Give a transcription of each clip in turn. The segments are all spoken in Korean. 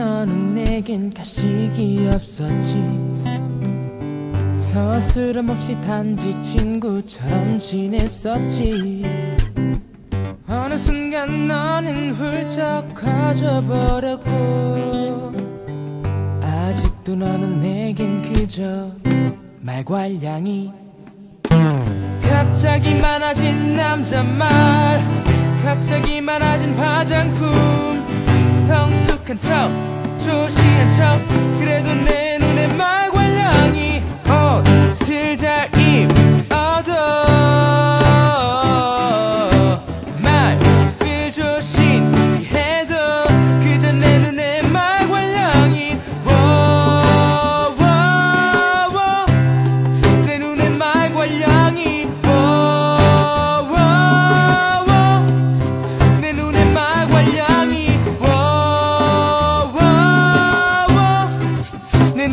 너는 내겐 가식이 없었지. 서스럼 없이 단지 친구처럼 지냈었지. 어느 순간 너는 훌쩍 커져버렸고 아직도 너는 내겐 그저 말괄량이. 갑자기 많아진 남자 말 갑자기 많아진 화장품 성 숙한 척 조시한 척 그래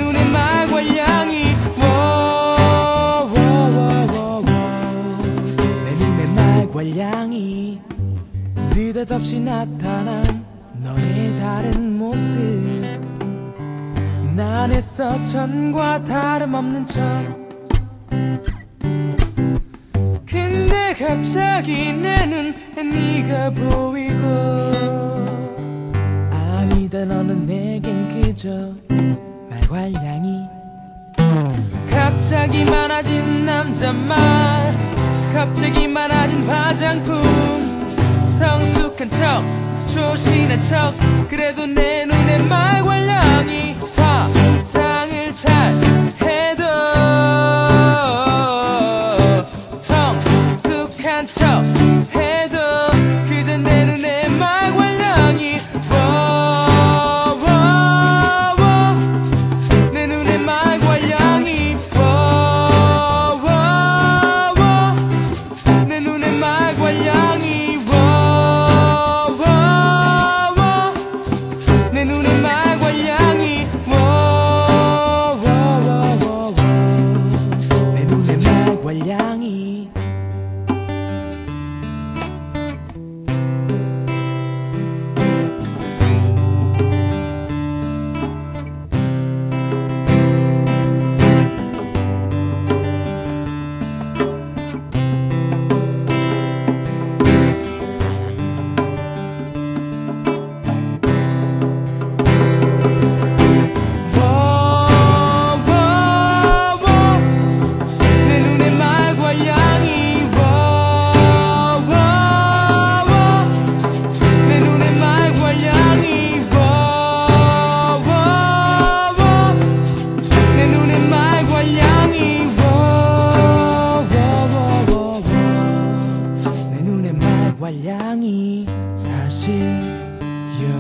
눈에 말괄량이. 워워워워 내 눈에 말괄량이 느닷없이 나타난 너의 다른 모습. 난 애써 전과 다름없는 척. 근데 갑자기 내 눈에 네가 보이고. 아니다 너는 내겐 그저 말괄량이 갑자기 많아진 남자 말 갑자기 많아진 화장품 성숙한 척 조신한 척 그래도 내 눈에 말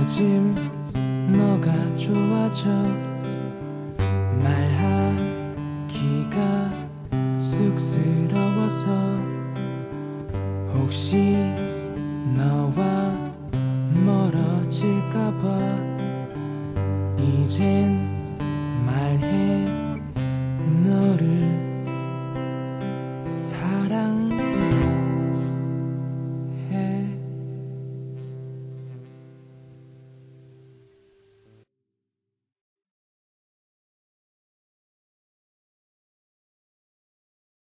요즘 너가 좋아져 말하기가 쑥스러워서 혹시 너와 멀어질까봐 이젠